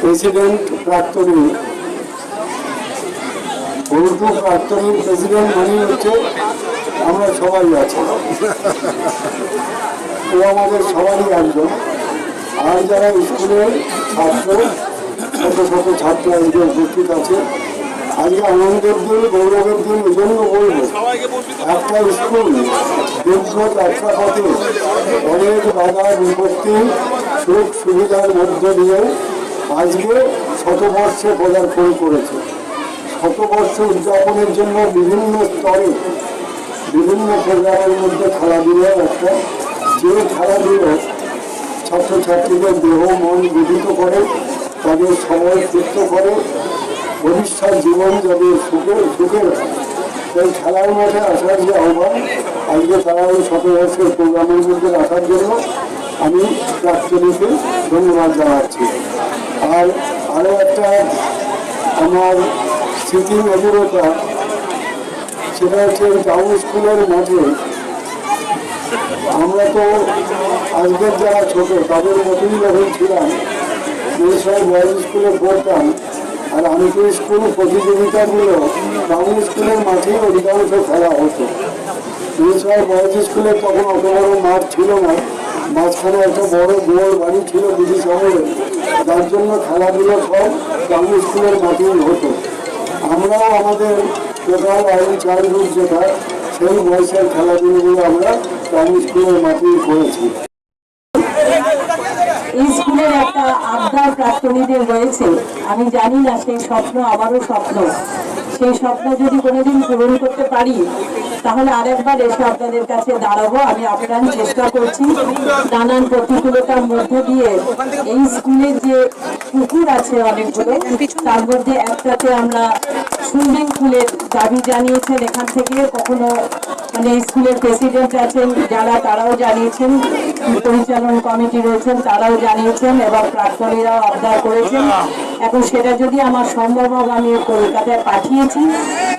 President প্রাক্তনী। উর্দু প্রাক্তনী president মানে হচ্ছে আমরা সবাই আছি। ও আমাদের সবারই একজন। আর যারা স্কুলের ছাত্র, শত শত ছাত্র আজকে উপস্থিত আছে। আজকে আনন্দের দিন গৌরবের দিন এই জন্য বলব, একটা স্কুল দীর্ঘ যাত্রা পথে অনেক বাধা বিপত্তি সুখ সুবিধার মধ্য দিয়ে আজকে শতবর্ষে পদার্পণ করেছে। শতবর্ষ উদযাপনের জন্য বিভিন্ন স্তরে, বিভিন্ন প্রোগ্রামের মধ্যে খেলাধুলা একটা, যে খেলাধুলো ছাত্রছাত্রীদের দেহ, মন বিদিত করে, তাদের সময় তৃপ্ত করে ভবিষ্যৎ জীবন যাদের সুখে সুখে এই খেলার মাঠে আসার যে আহ্বান, আজকে তারা ওই শত বর্ষের প্রোগ্রামের মধ্যে রাখার জন্য আমি প্রাক্তনীকে ধন্যবাদ জানাচ্ছি। আর আরও একটা আমার স্মৃতি মধুরতা সেটা হচ্ছে টাউন স্কুলের মাঠে আমরা তো আজকের যারা ছোট, তাদের মতনই যখন ছিলাম এই সময় বয়েজ স্কুলে পড়তাম। আর আমি তো স্কুল প্রতিযোগিতাগুলো টাউন স্কুলের মাঠেই অধিকাংশ খেলা হতো। এই সময় বয়েজ স্কুলে তখন অত বড় মাঠ ছিল না। মাঝখানে একটা বড় গোল বাড়ি ছিল ব্রিটিশ আমলে যার জন্য খেলাধুলো সব টাউন স্কুলের মাঠেই হতো। আমরাও আমাদের টোটাল আইন চাইল্ডহুড যেটা, সেই বয়সের খেলাধুলোগুলো আমরা টাউন স্কুলের মাঠেই করেছি। স্কুলের একটা আবদার প্রাক্তনীদের রয়েছে। আমি জানি না, সেই স্বপ্ন আবারও স্বপ্ন। সেই স্বপ্ন যদি কোনোদিন পূরণ করতে পারি তাহলে আরেকবার এসে আপনাদের কাছে দাঁড়াবো। আমি আপ্রাণ চেষ্টা করছি। নানান প্রতিকূলতার মধ্যে দিয়ে এই স্কুলের যে পুকুর আছে অনেকগুলো, তার মধ্যে একটাতে আমরা সুইমিং পুলের দাবি জানিয়েছেন। এখান থেকে কখনো মানে স্কুলের প্রেসিডেন্ট আছেন, যারা তারাও জানিয়েছেন, পরিচালন কমিটি রয়েছেন, তারাও জানিয়েছেন এবং প্রাক্তনীরাও আবদার করেছেন। এখন সেটা যদি আমার সম্ভব হবে, আমি কলকাতায় পাঠিয়েছি।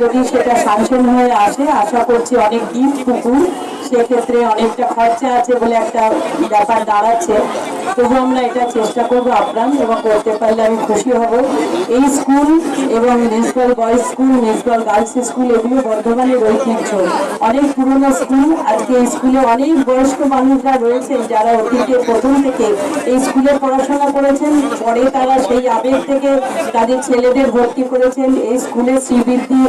যদি সেটা সাংশন হয়ে আসে, আশা করছি অনেক দিন পুকুর সেক্ষেত্রে অনেকটা খরচা আছে বলে একটা ব্যাপার দাঁড়াচ্ছে। তবু আমরা এটা চেষ্টা করব আপ্রাণ এবং করতে পারলে আমি খুশি হব। এই স্কুল এবং municipal boys school, municipal girls school, এগুলো বর্ধমানের ঐতিহ্য অনেক পুরনো স্কুল, আজকে এই স্কুলে অনেক বয়স্ক মানুষরা রয়েছেন যারা অতীতে প্রথম থেকে এই স্কুলে পড়াশোনা করেছেন। পরে তারা সেই আবেগ থেকে তাদের ছেলেদের ভর্তি করেছেন। এই স্কুলে শ্রীবৃদ্ধি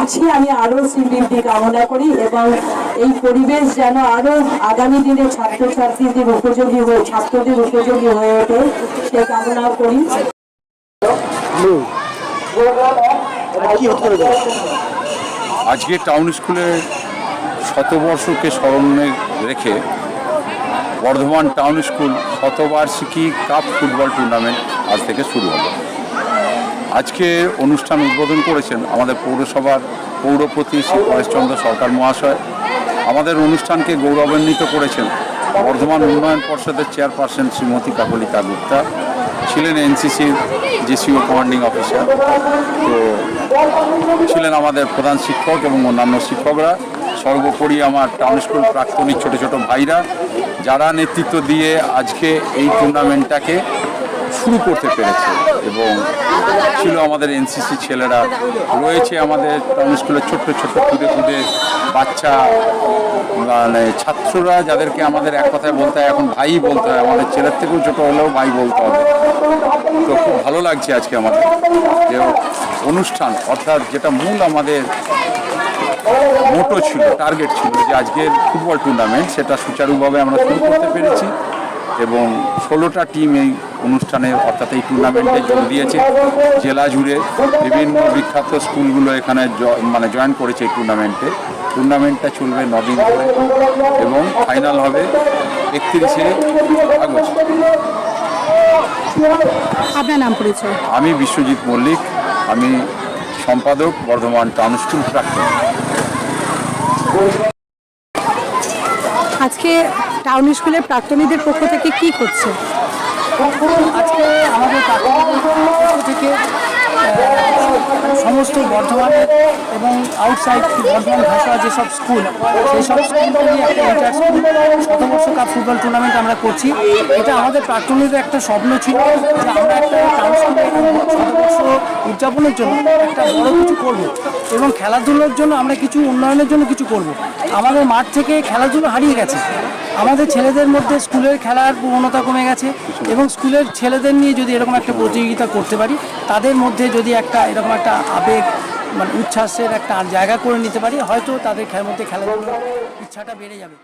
আছে, আমি আরও শ্রীবৃদ্ধি কামনা করি এবং এই পরিবেশ যেন আরও আগামী দিনে ছাত্রছাত্রীদের উপযোগী হয়ে ছাত্রদের উপযোগী হয়ে ওঠে সে কামনা করি। আজকে টাউন স্কুলে শতবর্ষকে স্মরণে রেখে বর্ধমান টাউন স্কুল শতবার্ষিকী কাপ ফুটবল টুর্নামেন্ট আজ থেকে শুরু হলো। আজকে অনুষ্ঠান উদ্বোধন করেছেন আমাদের পৌরসভার পৌরপতি শ্রী পরেশচন্দ্র সরকার মহাশয়। আমাদের অনুষ্ঠানকে গৌরবান্বিত করেছেন বর্ধমান উন্নয়ন পর্ষদের চেয়ারপারসন শ্রীমতী কাকলিকা গুপ্তা, ছিলেন এনসিসির জেসিও কমান্ডিং অফিসার। তো ছিলেন আমাদের প্রধান শিক্ষক এবং অন্যান্য শিক্ষকরা, সর্বোপরি আমার টাউন স্কুল প্রাক্তনী ছোট ছোট ভাইরা, যারা নেতৃত্ব দিয়ে আজকে এই টুর্নামেন্টটাকে শুরু করতে পেরেছে এবং ছিল আমাদের এনসিসি ছেলেরা। রয়েছে আমাদের স্কুলের ছোট্ট ছোট্ট খুদে খুদে বাচ্চা মানে ছাত্ররা যাদেরকে আমাদের এক কথায় বলতে হয়, এখন ভাই বলতে হয়, আমাদের ছেলের থেকেও ছোটো হলেও ভাই বলতে হবে। তো খুব ভালো লাগছে আজকে আমাদের যে অনুষ্ঠান, অর্থাৎ যেটা মূল আমাদের মোটো ছিল টার্গেট ছিল যে আজকের ফুটবল টুর্নামেন্ট সেটা সুচারুভাবে আমরা শুরু করতে পেরেছি এবং ষোলোটা টিম এই অনুষ্ঠানে অর্থাৎ এই টুর্নামেন্টে যোগ দিয়েছে। জেলা জুড়ে বিভিন্ন বিখ্যাত স্কুলগুলো এখানে মানে জয়েন করেছে এই টুর্নামেন্টে টুর্নামেন্টটা চলবে নদিন ধরে এবং ফাইনাল হবে একত্রিশে আগস্ট। আপনার নাম পরিচয়? আমি বিশ্বজিৎ মল্লিক আমি সম্পাদক বর্ধমান টাউন স্কুল প্রাক্তন। আজকে টাউন স্কুলের প্রাক্তনীদের পক্ষ থেকে কি করছে 앞으로 아침에 아마도 가끔 스포츠팀 সমস্ত বর্ধমানের এবং আউটসাইড বর্ধমান ভাষা যেসব স্কুল সেই সব স্কুলকে নিয়ে একটা শতবর্ষ কাপ ফুটবল টুর্নামেন্ট আমরা করছি। এটা আমাদের প্রাক্তনীদের একটা স্বপ্ন ছিল যে আমরা একটা টাউন উদযাপনের জন্য একটা বড় কিছু করব এবং খেলাধুলোর জন্য আমরা কিছু উন্নয়নের জন্য কিছু করব। আমাদের মাঠ থেকে খেলাধুলো হারিয়ে গেছে। আমাদের ছেলেদের মধ্যে স্কুলের খেলার প্রবণতা কমে গেছে এবং স্কুলের ছেলেদের নিয়ে যদি এরকম একটা প্রতিযোগিতা করতে পারি, তাদের মধ্যে যদি একটা এরকম একটা আবেগ মানে উচ্ছ্বাসের একটা জায়গা করে নিতে পারি, হয়তো তাদের খেলার মধ্যে খেলাধুলোর ইচ্ছাটা বেড়ে যাবে।